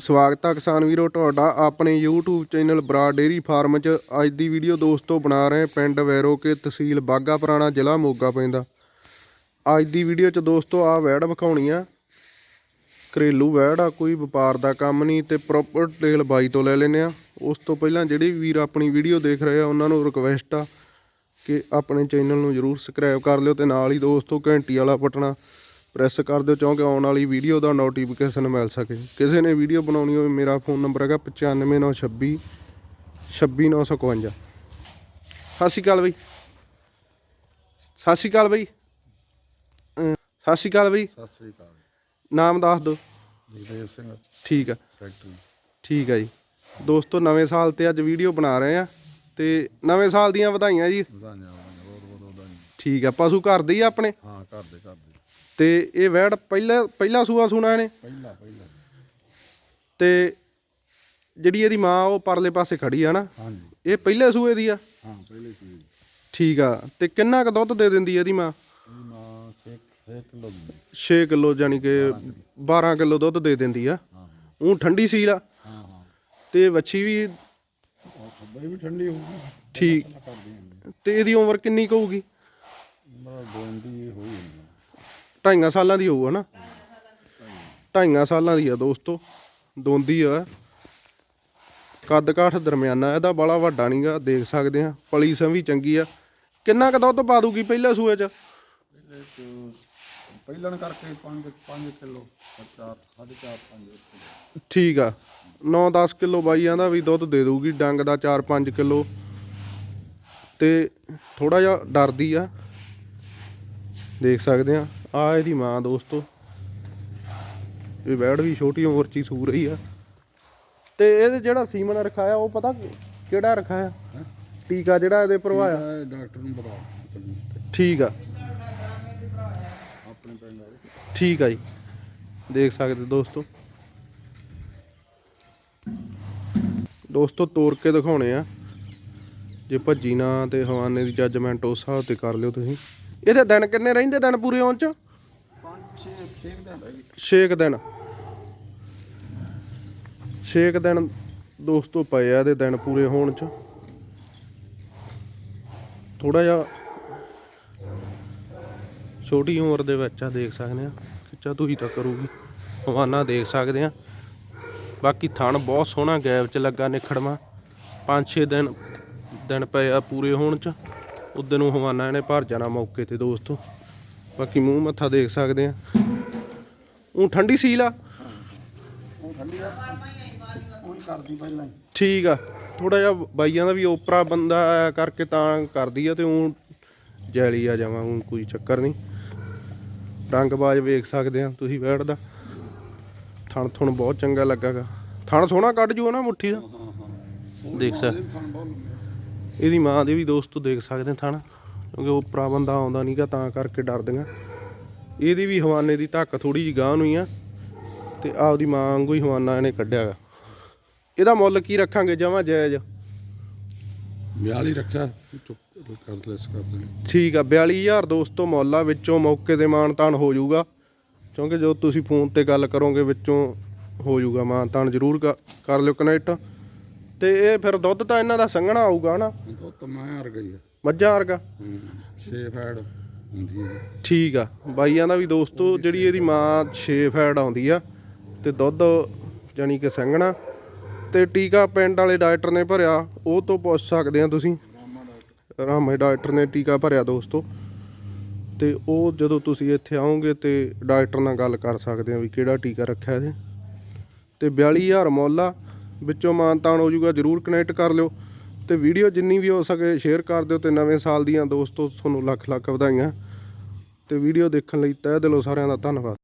ਸਵਾਗਤ ਹੈ ਕਿਸਾਨ ਵੀਰੋ, ਤੁਹਾਡਾ ਆਪਣੇ YouTube ਚੈਨਲ ਬਰਾ ਡੇਰੀ ਫਾਰਮ 'ਚ। ਅੱਜ ਦੀ ਵੀਡੀਓ ਦੋਸਤੋ ਬਣਾ ਰਹੇ ਹਾਂ ਪਿੰਡ ਵੈਰੋਕੇ ਤਹਿਸੀਲ ਬਾਗਾ ਪੁਰਾਣਾ ਜ਼ਿਲ੍ਹਾ ਮੋਗਾ ਪੈਂਦਾ। ਅੱਜ ਦੀ ਵੀਡੀਓ 'ਚ ਦੋਸਤੋ ਆ ਵੈੜ ਵਿਖਾਉਣੀ ਆ। ਘਰੇਲੂ ਵੈੜ ਆ, ਕੋਈ ਵਪਾਰ ਦਾ ਕੰਮ ਨਹੀਂ ਤੇ ਪ੍ਰੋਪਰ ਡਿਟੇਲ ਬਾਈ ਤੋਂ ਲੈ ਲੈਨੇ ਆ। ਉਸ ਤੋਂ ਪਹਿਲਾਂ ਜਿਹੜੇ ਵੀਰ ਆਪਣੀ ਵੀਡੀਓ ਦੇਖ ਰਹੇ ਆ, ਉਹਨਾਂ ਨੂੰ ਰਿਕਵੈਸਟ ਆ ਕਿ ਆਪਣੇ ਚੈਨਲ ਨੂੰ ਜਰੂਰ ਸਬਸਕ੍ਰਾਈਬ ਕਰ ਲਿਓ ਤੇ ਨਾਲ ਹੀ ਦੋਸਤੋ ਘੰਟੀ ਵਾਲਾ ਬਟਨਾ ਪ੍ਰੈਸ ਕਰ ਦਿਓ ਕਿਉਂਕਿ ਆਉਣ ਵਾਲੀ ਵੀਡੀਓ ਦਾ ਨੋਟੀਫਿਕੇਸ਼ਨ ਮਿਲ ਸਕੇ। ਕਿਸੇ ਨੇ ਵੀਡੀਓ ਬਣਾਉਣੀ ਹੋਵੇ ਮੇਰਾ ਫੋਨ ਨੰਬਰ ਹੈਗਾ 95926 26951 ਸਤਿ ਸ਼੍ਰੀ ਅਕਾਲ ਬਈ। ਸਤਿ ਸ਼੍ਰੀ ਅਕਾਲ ਬਈ। ਸਤਿ ਸ਼੍ਰੀ ਅਕਾਲ ਬਈ। ਸਤਿ ਸ੍ਰੀ ਅਕਾਲ। ਨਾਮ ਦੱਸ ਦਿਓ। ਜਗਦੇਵ ਸਿੰਘ। ਠੀਕ ਆ। ਫੈਕਟਰੀ ਠੀਕ ਆ ਜੀ। ਦੋਸਤੋ ਨਵੇਂ ਸਾਲ ਤੇ ਅੱਜ ਵੀਡੀਓ ਬਣਾ ਰਹੇ ਆ ਤੇ ਨਵੇਂ ਸਾਲ ਦੀਆਂ ਵਧਾਈਆਂ ਜੀ। ਵਧਾਈਆਂ ਵਧਾਈਆਂ, ਬਹੁਤ ਬਹੁਤ ਵਧਾਈਆਂ। ਠੀਕ ਆ। ਪਸ਼ੂ ਘਰ ਦੇ ਹੀ ਆ ਆਪਣੇ? ਹਾਂ ਘਰ ਦੇ ਘਰ ਦੇ। ਤੇ ਇਹ ਵੈੜ ਪਹਿਲਾ ਪਹਿਲਾ ਸੂਆ ਸੁਣਾ ਇਹਨੇ। ਪਹਿਲਾ ਪਹਿਲਾ। ਤੇ ਜਿਹੜੀ ਇਹਦੀ ਮਾਂ ਉਹ ਪਰਲੇ ਪਾਸੇ ਖੜੀ ਆ ਨਾ ਹਾਂਜੀ। ਇਹ ਪਹਿਲੇ ਸੂਏ ਦੀ ਆ? ਹਾਂ ਪਹਿਲੇ ਸੀ ਠੀਕ ਆ ਤੇ ਕਿੰਨਾ ਕੁ ਦੁੱਧ ਦੇ ਦਿੰਦੀ ਆ ਇਹਦੀ ਮਾਂ? ਇਹ ਮਾਂ 6 6 ਕਿਲੋ ਦੀ 6 ਕਿਲੋ ਯਾਨੀ ਕਿ 12 ਕਿਲੋ ਦੁੱਧ ਦੇ ਦਿੰਦੀ ਆ। ਹਾਂ ਉਹ ਠੰਡੀ ਸੀਲ ਆ। ਹਾਂ ਹਾਂ। ਤੇ ਵੱਛੀ ਵੀ ਉਹ ਖੱਬੇ ਵੀ ਠੰਡੀ ਹੋਊਗੀ। ਠੀਕ। ਕਰਦੀ ਤੇ ਇਹਦੀ ਉਮਰ ਕਿੰਨੀ ਕੁ ਹੋਊਗੀ? ਮੇਰਾ ਹੋਈ ਹੁੰਦੀ ਢਾਈਆਂ ਸਾਲਾਂ ਦੀ ਹੋਊ ਹਨਾ? ਢਾਈਆਂ ਸਾਲਾਂ ਦੀ ਆ ਦੋਸਤੋ ਦੋਂਦੀ ਆ। ਕੱਦ ਕਾਠ ਦਰਮਿਆਨਾ ਇਹਦਾ ਬੜਾ ਵੱਡਾ ਨਹੀਂਗਾ ਦੇਖ ਸਕਦੇ ਆ। ਪਲੀ ਸੰ ਵੀ ਚੰਗੀ ਆ। ਕਿੰਨਾ ਕੁ ਦੁੱਧ ਪਾ ਦੂਗੀ ਪਹਿਲੇ ਸੂਏ ਚ? ਪਹਿਲੇ ਚ ਪਹਿਲਣ ਕਰਕੇ 5 5 ਕਿਲੋ 4 4.5 5 ਠੀਕ ਆ। 9-10 ਕਿਲੋ ਬਾਈਆਂ ਦਾ ਵੀ ਦੁੱਧ ਦੇ ਦੂਗੀ ਡੰਗ ਦਾ 4-5 ਕਿਲੋ। ਤੇ ਥੋੜਾ ਜਿਹਾ ਡਰਦੀ ਆ। ਦੇਖ ਸਕਦੇ ਆ। ਆ ਇਹਦੀ ਮਾਂ ਦੋਸਤੋ। ਇਹ ਵੈੜ ਵੀ ਛੋਟੀ ਉਮਰ ਚ ਹੀ ਸੂ ਰਹੀ ਆ। ਤੇ ਇਹਦੇ ਜਿਹੜਾ ਸੀਮਨ ਰਖਾਇਆ ਉਹ ਪਤਾ ਕਿਹੜਾ ਰਖਾਇਆ? ਟੀਕਾ ਜਿਹੜਾ ਇਹਦੇ ਭਰਵਾਇਆ ਡਾਕਟਰ ਨੂੰ ਪਤਾ ਠੀਕ ਆ। ਆਪਣੇ ਪਿੰਡ ਵਾਲੇ। ਠੀਕ ਆ ਜੀ। ਦੇਖ ਸਕਦੇ ਦੋਸਤੋ। ਦੋਸਤੋ ਤੋੜ ਕੇ ਦਿਖਾਉਣੇ ਆ। ਜੇ ਭੱਜੀ ਨਾ ਤੇ ਹਵਾਨੇ ਦੀ ਜੱਜਮੈਂਟ ਉਸ ਹਿਸਾਬ ਤੇ ਕਰ ਲਿਓ ਤੁਸੀਂ। ਇਹਦੇ ਦਿਨ ਕਿੰਨੇ ਰਹਿੰਦੇ ਦਿਨ ਪੂਰੇ ਹੋਣ ਚ? 5 6 ਦਿਨ। ਰਹਿ ਗਏ 6 ਦਿਨ 6 ਦਿਨ ਦੋਸਤੋ ਪਏ ਆ ਇਹਦੇ ਦਿਨ ਪੂਰੇ ਹੋਣ ਚ। ਥੋੜਾ ਜਿਹਾ ਛੋਟੀ ਉਮਰ ਦੇ ਵਿੱਚ ਆ, ਦੇਖ ਸਕਦੇ ਆ। ਖਿੱਚਾ ਤੂੰ ਤਾਂ ਕਰੂਗੀ। ਹਵਾਨਾ ਦੇਖ ਸਕਦੇ ਆ। ਬਾਕੀ ਥਣ ਬਹੁਤ ਸੋਹਣਾ ਗੈਪ ਚ ਲੱਗਾ ਨਿਖੜਵਾ 5-6 ਦਿਨ ਦਿਨ ਪਏ ਆ ਪੂਰੇ ਹੋਣ ਚ। ਉਦੋਂ ਨੂੰ ਹਵਾਨਾ ਇਹਨੇ ਭਰ ਜਾਣਾ ਮੌਕੇ ਤੇ ਦੋਸਤੋ। ਬਾਕੀ ਮੂੰਹ ਮੱਥਾ ਦੇਖ ਸਕਦੇ ਆ। ਉਹ ਠੰਡੀ ਸੀਲ ਆ? ਉਹ ਉਹੀ ਠੀਕ ਆ। ਥੋੜਾ ਜਿਹਾ ਬਾਈਆਂ ਦਾ ਵੀ ਓਪਰਾ ਬੰਦਾ ਕਰਕੇ ਤਾਂ ਕਰਦੀ ਆ ਤੇ ਉਹ ਜੈਲੀ ਆ ਜਾਵਾਂ ਹੁਣ ਕੋਈ ਚੱਕਰ ਨਹੀਂ। ਰੰਗਬਾਜ਼ ਵੇਖ ਸਕਦੇ ਆ ਤੁਸੀਂ ਬੈਠ ਦਾ ਥਣ ਥਣ ਬਹੁਤ ਚੰਗਾ ਲੱਗਾਗਾ। ਥਣ ਸੋਹਣਾ ਕੱਢ ਜੂ ਨਾ ਮੁੱਠੀ ਦਾ। ਦੇਖ ਸਕ ਇਹਦੀ ਮਾਂ ਦੇ ਵੀ ਦੋਸਤੋ ਦੇਖ ਸਕਦੇ ਥਣ ਕਿਉਂਕਿ ਓਪਰਾ ਬੰਦਾ ਆਉਂਦਾ ਨਹੀਂਗਾ ਤਾਂ ਕਰਕੇ ਡਰਦੀਆਂ। ਇਹਦੀ ਵੀ ਹਵਾਨੇ ਦੀ ਧੱਕ ਥੋੜੀ ਜਿਹੀ ਗਾਂਹ ਨੂੰ ਹੀ ਆ ਤੇ ਆਪਦੀ ਮਾਂ ਵਾਂਗੂ ਹੀ ਹਵਾਨਾ ਇਹਨੇ ਕੱਢਿਆਗਾ। ਇਹਦਾ ਮੁੱਲ ਕੀ ਰੱਖਾਂਗੇ ਜਮਾਂ ਜਾਇਜ਼? ਵਿਆਹ ਲਈ ਰੱਖਿਆ ਕਰ ਠੀਕ ਆ 42000 ਦੋਸਤੋ ਮੁੱਲ ਆ ਵਿੱਚੋਂ ਮੌਕੇ ਤੇ ਮਾਨਤਾਨ ਹੋ ਜਾਊਗਾ। ਕਿਉਂਕਿ ਜੋ ਤੁਸੀਂ ਫੋਨ ਤੇ ਗੱਲ ਕਰੋਗੇ ਵਿੱਚੋਂ ਹੋ ਜਾਊਗਾ ਮਾਨਤਾਨ ਜ਼ਰੂਰ ਕਰ ਲਿਓ ਕਨੈਕਟ। ਤੇ ਇਹ ਫਿਰ ਦੁੱਧ ਤਾਂ ਇਹਨਾਂ ਦਾ ਸੰਘਣਾ ਆਊਗਾ ਨਾ ਉਹ ਤਾਂ ਮੈਂ ਹਰ ਗਈ ਮੱਝਾਂ ਵਰਗਾ? ਛੇ ਫੈਡ ਹੁੰਦੀ ਹੈ ਠੀਕ ਆ ਬਾਈਆਂ ਦਾ ਵੀ ਦੋਸਤੋ ਜਿਹੜੀ ਇਹਦੀ ਮਾਂ 6 ਫੈਟ ਆਉਂਦੀ ਆ ਤੇ ਦੁੱਧ ਜਾਨੀ ਕਿ ਸੰਘਣਾ ਤੇ ਟੀਕਾ ਪਿੰਡ ਵਾਲੇ ਡਾਕਟਰ ਨੇ ਭਰਿਆ ਉਹ ਤੋਂ ਪੁੱਛ ਸਕਦੇ ਆ ਤੁਸੀਂ। ਰਾਮੇ ਡਾਕਟਰ। ਨੇ ਟੀਕਾ ਭਰਿਆ ਦੋਸਤੋ ਤੇ ਉਹ ਜਦੋਂ ਤੁਸੀਂ ਇੱਥੇ ਆਓਗੇ ਤੇ ਡਾਕਟਰ ਨਾਲ ਗੱਲ ਕਰ ਸਕਦੇ ਆ ਵੀ ਕਿਹੜਾ ਟੀਕਾ ਰੱਖਿਆ ਇਹਦੇ। ਤੇ 42000 ਮੁੱਲ ਵਿੱਚੋਂ ਮਾਨਤਾਨ ਹੋ ਜਾਊਗਾ, ਜਰੂਰ ਕਨੈਕਟ ਕਰ ਲਿਓ ਤੇ ਵੀਡੀਓ ਜਿੰਨੀ ਵੀ ਹੋ ਸਕੇ ਸ਼ੇਅਰ ਕਰ ਦਿਓ ਤੇ ਨਵੇਂ ਸਾਲ ਦੀਆਂ ਦੋਸਤੋ, ਤੁਹਾਨੂੰ ਲੱਖ ਲੱਖ ਵਧਾਈਆਂ ਤੇ ਵੀਡੀਓ ਦੇਖਣ ਲਈ ਤਹਿ ਦਿਲੋਂ ਸਾਰਿਆਂ ਦਾ ਧੰਨਵਾਦ।